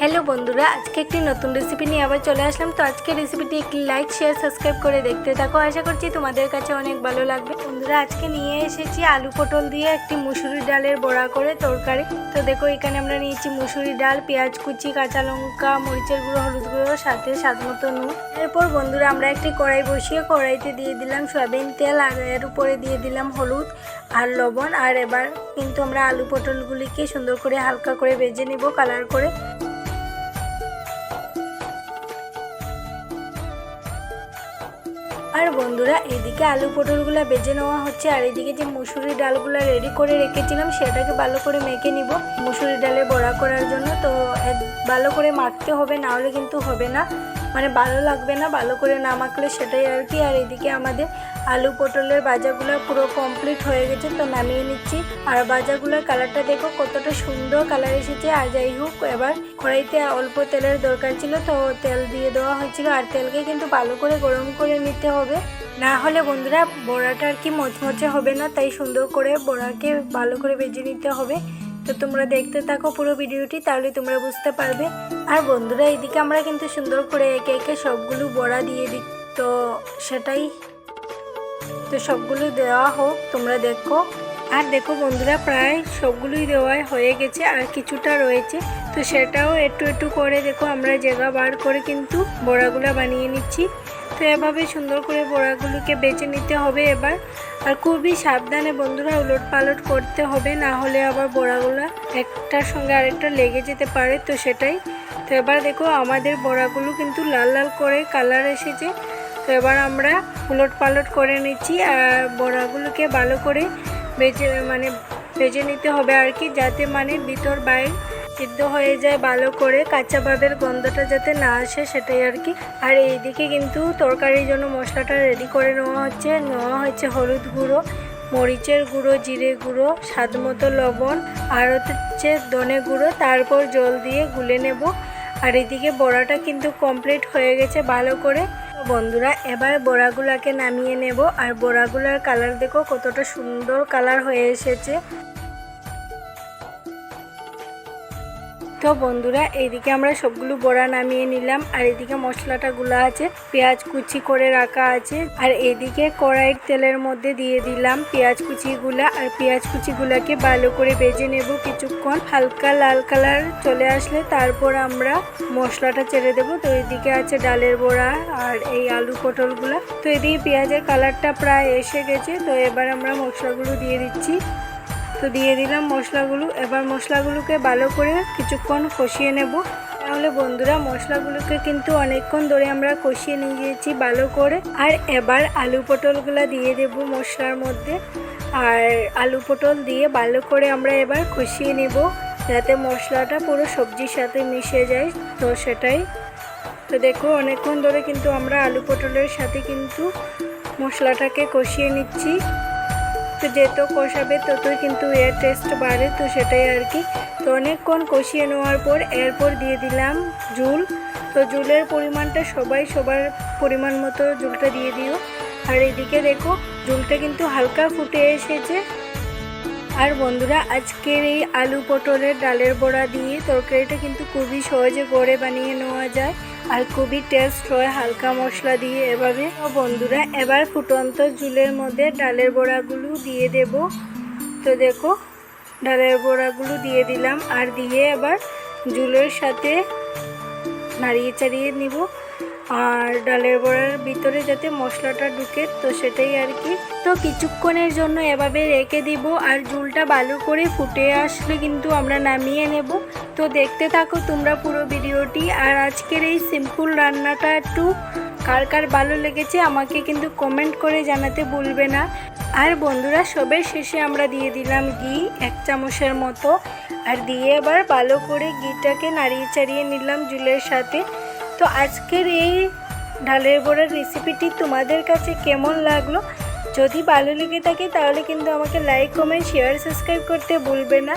Hello বন্ধুরা, আজকে একটি নতুন রেসিপি নিয়ে আবার চলে আসলাম। তো আজকে রেসিপিটি একটি লাইক শেয়ার সাবস্ক্রাইব করে দেখতে থাকো। আশা করছি তোমাদের কাছে অনেক ভালো লাগবে। বন্ধুরা, আজকে নিয়ে এসেছি আলু পটল দিয়ে একটি মুসুরি ডালের বড়া করে তরকারি। তো দেখো, এখানে আমরা নিয়েছি মুসুরি ডাল, পেঁয়াজ কুচি, কাঁচা লঙ্কা, মরিচের গুঁড়ো, হলুদ গুঁড়ো, সাথে স্বাদ মতো নুন। এরপর বন্ধুরা, আমরা একটি কড়াই বসিয়ে কড়াইতে দিয়ে দিলাম সয়াবিন তেল আর এর উপরে দিয়ে দিলাম হলুদ আর লবণ। আর এবার কিন্তু আমরা আলু পটলগুলিকে সুন্দর করে হালকা করে ভেজে নিব কালার করে। আর বন্ধুরা, এদিকে আলু পটলগুলো বেজে নেওয়া হচ্ছে, আর এদিকে যে মুসুরি ডালগুলো রেডি করে রেখেছিলাম, সেটাকে ভালো করে মেখে নিব। মুসুরি ডালে বড়া করার জন্য, তো ভালো করে মাখতে হবে না হলে কিন্তু হবে না। মানে ভালো লাগবে না, ভালো করে না মাখলে সেটাই আর কি। আর এদিকে আমাদের আলু পটলের ভাজাগুলো পুরো কমপ্লিট হয়ে গেছে, তো নামিয়ে নিচ্ছি। আর ভাজাগুলোর কালারটা দেখো কতটা সুন্দর কালার এসেছে। আর যাই হোক, এবার কড়াইতে অল্প তেলের দরকার ছিল, তো তেল দিয়ে দেওয়া হয়েছিল। আর তেলকে কিন্তু ভালো করে গরম করে নিতে হবে। না হলে বন্ধুরা, বড়াটা আর কি মচমচে হবে না, তাই সুন্দর করে বড়াকে ভালো করে ভেজে নিতে হবে। তো তোমরা দেখতে থাকো পুরো ভিডিওটি, তাহলে তোমরা বুঝতে পারবে। আর বন্ধুরা এইদিকে আমরা কিন্তু সুন্দর করে একে একে সবগুলো বড়া দিয়ে দিই। তো সেটাই। তো সবগুলো দেওয়া হোক, তোমরা দেখো। আর দেখো বন্ধুরা, প্রায় সবগুলোই দেওয়া হয়ে গেছে, আর কিছুটা রয়েছে। তো সেটাও একটু একটু করে দেখো, আমরা জায়গা বার করে কিন্তু বড়াগুলো বানিয়ে নিচ্ছি। তো এভাবে সুন্দর করে বড়াগুলোকে বেছে নিতে হবে এবার। আর খুবই সাবধানে বন্ধুরা উলট পালট করতে হবে, না হলে আবার বড়াগুলো একটার সঙ্গে আরেকটা লেগে যেতে পারে, তো সেটাই। তো এবার দেখো আমাদের বড়াগুলো কিন্তু লাল লাল করে কালার এসেছে। তো এবার আমরা উলট পালট করে নিচ্ছি, আর বড়াগুলোকে ভালো করে বেজে মানে ভেজে নিতে হবে আর কি, যাতে মানে ভিতর বাইর সিদ্ধ হয়ে যায় ভালো করে, কাঁচা ভাবের গন্ধটা যাতে না আসে সেটাই আর কি। আর এইদিকে কিন্তু তরকারির জন্য মশলাটা রেডি করে নেওয়া হচ্ছে। নেওয়া হচ্ছে হলুদ গুঁড়ো, মরিচের গুঁড়ো, জিরে গুঁড়ো, স্বাদ মতো লবণ, আর হচ্ছে ধনে গুঁড়ো। তারপর জল দিয়ে গুলে নেব। আর এদিকে বড়াটা কিন্তু কমপ্লিট হয়ে গেছে ভালো করে। বন্ধুরা, এবার বড়াগুলাকে নামিয়ে নেব। আর বড়াগুলার কালার দেখো কতটা সুন্দর কালার হয়ে এসেছে। তো বন্ধুরা, এইদিকে আমরা সবগুলো বড়া নামিয়ে নিলাম, আর এদিকে মশলাটা গুলা আছে, পেঁয়াজ কুচি করে রাখা আছে, আর এদিকে কড়াইয়ের তেলের মধ্যে দিয়ে দিলাম পেঁয়াজ কুচিগুলা, আর পেঁয়াজ কুচিগুলাকে ভালো করে ভেজে নেব কিছুক্ষণ, হালকা লাল কালার চলে আসলে তারপর আমরা মশলাটা ছেড়ে দেবো, তো এদিকে আছে ডালের বড়া আর এই আলু পটলগুলা, তো এদিকে পেঁয়াজের কালারটা প্রায় এসে গেছে, তো এবার আমরা মশলাগুলো দিয়ে দিচ্ছি। তো দিয়ে দিলাম মশলাগুলো। এবার মশলাগুলোকে ভালো করে কিছুক্ষণ কষিয়ে নেব। তাহলে বন্ধুরা, মশলাগুলোকে কিন্তু অনেকক্ষণ ধরে আমরা কষিয়ে নিয়ে গিয়েছি ভালো করে। আর এবার আলু পটলগুলো দিয়ে দেব মশলার মধ্যে। আর আলু পটল দিয়ে ভালো করে আমরা এবার কষিয়ে নেব যাতে মশলাটা পুরো সবজির সাথে মিশে যায়। তো সেটাই। তো দেখো, অনেকক্ষণ ধরে কিন্তু আমরা আলু পটলের সাথে কিন্তু মশলাটাকে কষিয়ে নিচ্ছি। তো যেত কষাবে ততই কিন্তু এর টেস্ট বাড়ে, তো সেটাই আর কি। তো অনেকক্ষণ কষিয়ে নেওয়ার পর এরপর দিয়ে দিলাম জুল তো জুলের পরিমাণটা সবাই সবার পরিমাণ মতো জুলটা দিয়ে দিও। আর এদিকে দেখো জুলটা কিন্তু হালকা ফুটে এসেছে। আর বন্ধুরা, আজকের এই আলু পটলের ডালের বড়া দিয়ে তরকারিটা কিন্তু খুবই সহজে গড়ে বানিয়ে নেওয়া যায় আর খুবই টেস্ট হয় হালকা মশলা দিয়ে এভাবে। বন্ধুরা, এবার ফুটন্ত জুলের মধ্যে ডালের বড়াগুলো দিয়ে দেব। তো দেখো, ডালের বড়াগুলো দিয়ে দিলাম আর দিয়ে এবার জুলের সাথে নাড়িয়ে চাড়িয়ে নিব। আর ডালের বড়ার ভিতরে যাতে মশলাটা ঢুকে, তো সেটাই আর কি। তো কিছুক্ষণের জন্য এভাবে রেখে দিব, আর ঝুলটা ভালো করে ফুটে আসলে কিন্তু আমরা নামিয়ে নেব। তো দেখতে থাকো তোমরা পুরো ভিডিওটি, আর আজকের এই সিম্পল রান্নাটা একটু কার কার ভালো লেগেছে আমাকে কিন্তু কমেন্ট করে জানাতে ভুলবে না। আর বন্ধুরা সবের শেষে আমরা দিয়ে দিলাম ঘি এক চামচের মতো। আর দিয়ে এবার ভালো করে ঘিটাকে নাড়িয়ে চাড়িয়ে নিলাম জুলের সাথে। তো আজকের এই ডালের বড়ার রেসিপিটি তোমাদের কাছে কেমন লাগল? যদি ভালো লেগে থাকে তাহলে কিন্তু আমাকে লাইক কমেন্ট শেয়ার সাবস্ক্রাইব করতে ভুলবে না।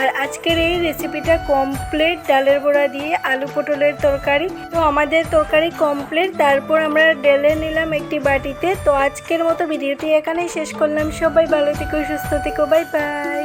আর আজকের এই রেসিপিটা কমপ্লিট ডালের বড়া দিয়ে আলু পটলের তরকারি। তো আমাদের তরকারি কমপ্লিট তারপর আমরা ডেলে নিলাম একটি বাটিতে। তো আজকের মতো ভিডিওটি এখানেই শেষ করলাম। সবাই ভালো থেকো, সুস্থ থেকো বাই বাই